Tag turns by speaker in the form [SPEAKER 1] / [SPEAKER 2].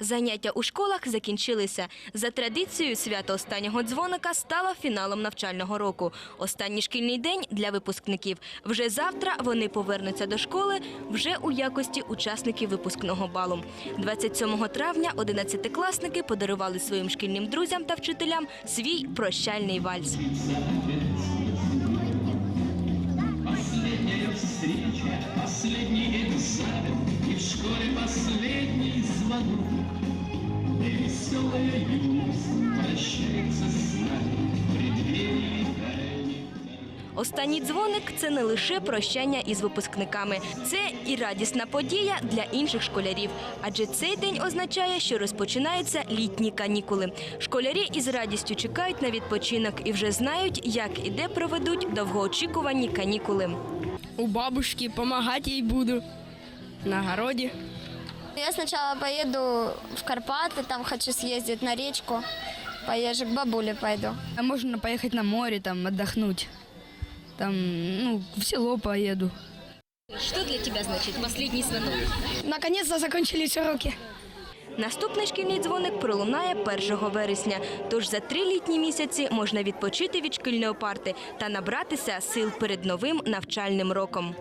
[SPEAKER 1] Заняття у школах закінчилися. За традицією, свято останнього дзвоника стало фіналом навчального року. Останній шкільний день для випускників. Вже завтра вони повернуться до школи вже у якості учасників випускного балу. 27 травня 11-класники подарували своїм шкільним друзям та вчителям свій прощальний вальс.
[SPEAKER 2] Звонок И веселая юность прощается с нами преддверии
[SPEAKER 1] Останній дзвоник це не лише прощання із випускниками, це і радісна подія для інших школярів. Адже цей день означає, що розпочинаються літні канікули. Школярі із радістю чекають на відпочинок і вже знають, як і де проведуть довгоочікувані канікули.
[SPEAKER 3] У бабушки помогать ей буду. На огороде.
[SPEAKER 4] Я сначала поеду в Карпаты, там хочу съездить на речку. Поезжу к бабуле пойду.
[SPEAKER 3] А можно поехать на море, там отдохнуть. Там, ну, в село поеду.
[SPEAKER 1] Що для тебе значить останній дзвонок?
[SPEAKER 3] Наконец-то закончились уроки.
[SPEAKER 1] Наступний шкільний дзвоник пролунає 1 вересня. Тож за три літні місяці можна відпочити від шкільної парти та набратися сил перед новим навчальним роком.